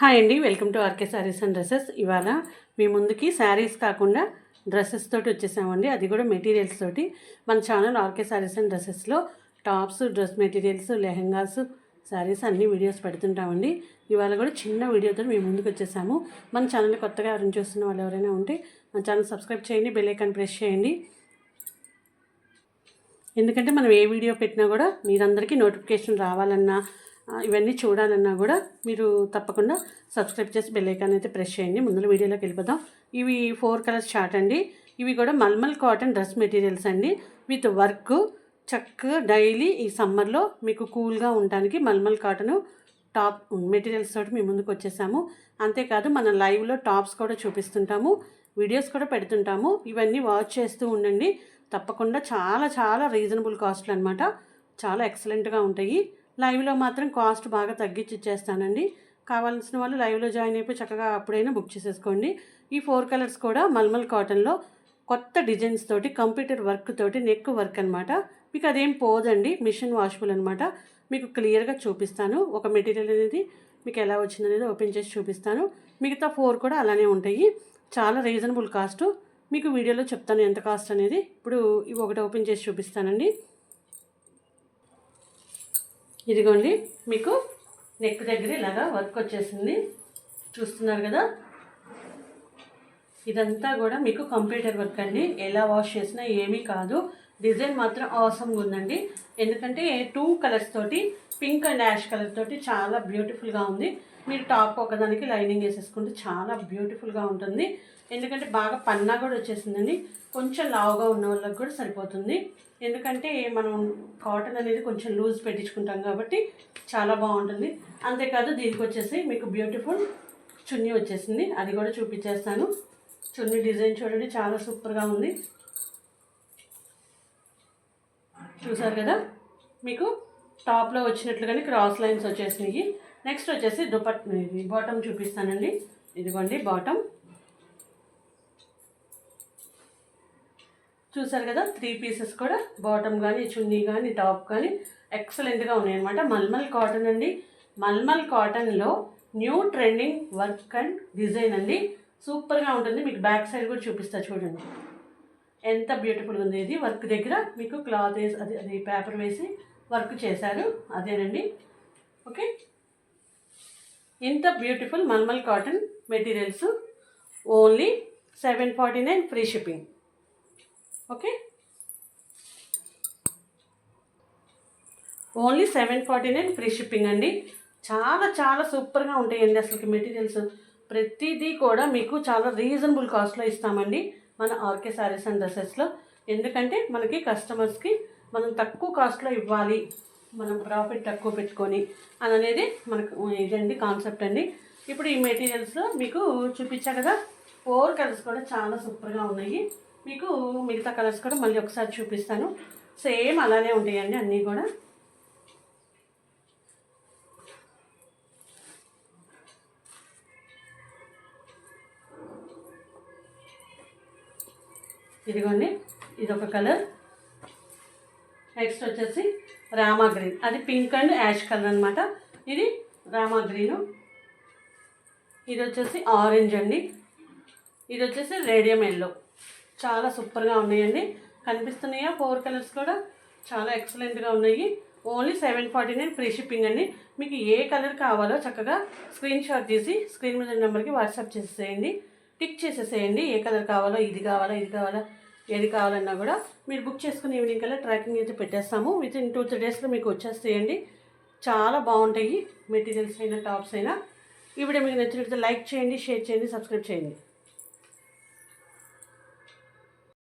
Hi అండి welcome to RK sarees and dresses ఇవాళ మీ ముందుకి శారీస్ కాకుండా డ్రెస్సెస్ తోటి వచ్చేసామండి. అది కూడా మెటీరియల్స్ తోటి. మన channel RK saris and డ్రెస్సెస్లో tops dress materials lehengas sarees అన్ని వీడియోస్ పెడుతుంటామండి. ఇవాళ కూడా చిన్న వీడియోతో మేము ముందుకు వచ్చేసాము. మన ఛానల్ కొత్తగా ఎవరైనా చూస్తున్న వాళ్ళు ఎవరైనా ఉంటే మన ఛానల్ సబ్స్క్రైబ్ చేయండి బెల్ ఐకాన్ ప్రెస్ చేయండి. ఎందుకంటే మనం ఏ వీడియో పెట్టినా కూడా మీరందరికీ నోటిఫికేషన్ రావాలన్నా ఇవన్నీ చూడాలన్నా కూడా మీరు తప్పకుండా సబ్స్క్రైబ్ చేసి బెల్ ఐకాన్ అయితే ప్రెస్ చేయండి. ముందులో వీడియోలోకి వెళ్ళిపోదాం. ఇవి ఫోర్ కలర్స్ చార్ట్ అండి. ఇవి కూడా మల్మల్ కాటన్ డ్రెస్ మెటీరియల్స్ అండి. విత్ వర్క్ చక్కగా డైలీ ఈ సమ్మర్లో మీకు కూల్గా ఉండడానికి మల్మల్ కాటన్ టాప్ మెటీరియల్స్ తోటి మీ ముందుకు వచ్చేసాము. అంతేకాదు మన లైవ్లో టాప్స్ కూడా చూపిస్తుంటాము. వీడియోస్ కూడా పెడుతుంటాము. ఇవన్నీ వాచ్ చేస్తూ ఉండండి. తప్పకుండా చాలా చాలా రీజనబుల్ కాస్ట్లు అనమాట చాలా ఎక్సలెంట్గా ఉంటాయి. లైవ్లో మాత్రం కాస్ట్ బాగా తగ్గించి ఇచ్చేస్తానండి. కావాల్సిన వాళ్ళు లైవ్లో జాయిన్ అయిపోయి చక్కగా అప్పుడైనా బుక్ చేసేసుకోండి. ఈ ఫోర్ కలర్స్ కూడా మల్మల్ కాటన్లో కొత్త డిజైన్స్ తోటి కంప్యూటర్ వర్క్ తోటి నెక్ వర్క్ అనమాట మీకు అదేం పోదండి మిషన్ వాషబుల్ అనమాట మీకు క్లియర్గా చూపిస్తాను. ఒక మెటీరియల్ అనేది మీకు ఎలా వచ్చింది అనేది ఓపెన్ చేసి చూపిస్తాను. మిగతా ఫోర్ కూడా అలానే ఉంటాయి. చాలా రీజనబుల్ కాస్ట్. మీకు వీడియోలో చెప్తాను ఎంత కాస్ట్ అనేది. ఇప్పుడు ఇవి ఒకటి ఓపెన్ చేసి చూపిస్తానండి. ఇదిగోండి మీకు నెక్ దగ్గర ఇలాగా వర్క్ వచ్చేసింది. చూస్తున్నారు కదా? ఇదంతా కూడా మీకు కంప్యూటర్ వర్క్ అండి. ఎలా వాష్ చేసినా ఏమీ కాదు. డిజైన్ మాత్రం అవసరంగా ఉందండి. ఎందుకంటే టూ కలర్స్ తోటి పింక్ అండ్ యాష్ కలర్ తోటి చాలా బ్యూటిఫుల్గా ఉంది. మీరు టాప్ ఒకదానికి లైనింగ్ వేసేసుకుంటే చాలా బ్యూటిఫుల్గా ఉంటుంది. ఎందుకంటే బాగా పన్నా కూడా వచ్చేసిందండి. కొంచెం లావుగా ఉన్న వాళ్ళకి కూడా సరిపోతుంది. ఎందుకంటే మనం కాటన్ అనేది కొంచెం లూజ్ పెట్టించుకుంటాం కాబట్టి చాలా బాగుంటుంది. అంతేకాదు దీనికి వచ్చేసి మీకు బ్యూటిఫుల్ చున్నీ వచ్చేసింది. అది కూడా చూపించేస్తాను. చున్నీ డిజైన్ చూడండి చాలా సూపర్గా ఉంది. చూసారు కదా? మీకు టాప్లో వచ్చినట్లుగానే క్రాస్ లైన్స్ వచ్చేసినాయి. నెక్స్ట్ వచ్చేసి దుపట్ బాటమ్ చూపిస్తానండి. ఇదిగోండి బాటమ్. చూసారు కదా? త్రీ పీసెస్ కూడా బాటమ్ కానీ చున్నీ కానీ టాప్ కానీ ఎక్సలెంట్గా ఉన్నాయన్నమాట. మల్మల్ కాటన్ అండి. మల్మల్ కాటన్లో new trending work and design అండి. సూపర్గా ఉంటుంది. మీకు బ్యాక్ సైడ్ కూడా చూపిస్తా చూడండి. ఎంత బ్యూటిఫుల్గా ఉంది. ఇది వర్క్ దగ్గర మీకు క్లాత్ వేసి అది అది పేపర్ వేసి వర్క్ చేశారు. అదేనండి. ఓకే? ఇంత beautiful mulmul cotton materials only seven forty nine free shipping. Okay? Only seven forty nine free shipping అండి. చాలా చాలా సూపర్గా ఉంటాయండి అసలు మెటీరియల్స్. ప్రతిదీ కూడా మీకు చాలా రీజనబుల్ కాస్ట్లో ఇస్తామండి మన ఆర్కే శారీస్ అండ్ డ్రెస్సెస్లో. ఎందుకంటే మనకి కస్టమర్స్కి మనం తక్కువ కాస్ట్లో ఇవ్వాలి మనం ప్రాఫిట్ తక్కువ పెట్టుకొని అని అనేది మనకు ఇదండి కాన్సెప్ట్ అండి. ఇప్పుడు ఈ మెటీరియల్స్లో మీకు చూపించా కదా ఫోర్ కలర్స్ కూడా చాలా సూపర్గా ఉన్నాయి. మీకు మిగతా కలర్స్ కూడా మళ్ళీ ఒకసారి చూపిస్తాను. సేమ్ అలానే ఉంటాయండి అన్నీ కూడా. ఇదిగోండి ఇది ఒక కలర్. నెక్స్ట్ వచ్చేసి రామా గ్రీన్. అది పింక్ అండ్ యాష్ కలర్ అనమాట ఇది రామా గ్రీను. ఇది వచ్చేసి ఆరెంజ్ అండి. ఇది వచ్చేసి రేడియం ఎల్లో. చాలా సూపర్గా ఉన్నాయండి. కనిపిస్తున్నాయా? ఫోర్ కలర్స్ కూడా చాలా ఎక్సలెంట్గా ఉన్నాయి. Only seven forty nine free shipping అండి. మీకు ఏ కలర్ కావాలో చక్కగా స్క్రీన్ షాట్ తీసి స్క్రీన్ మీద నెంబర్కి వాట్సాప్ చేసేయండి. టిక్ చేసేసేయండి. ఏ కలర్ కావాలో ఇది కావాలా ఇది కావాలా ఏది కావాలన్నా కూడా మీరు బుక్ చేసుకుని ఈవినింగ్ కల్లా ట్రాకింగ్ అయితే పెట్టేస్తాము. విత్ ఇన్ టూ త్రీ డేస్లో మీకు వచ్చేస్తాయండి. చాలా బాగుంటాయి మెటీరియల్స్ అయినా టాప్స్ అయినా. ఈ వీడియో మీకు నచ్చినట్లయితే లైక్ చేయండి షేర్ చేయండి సబ్స్క్రైబ్ చేయండి.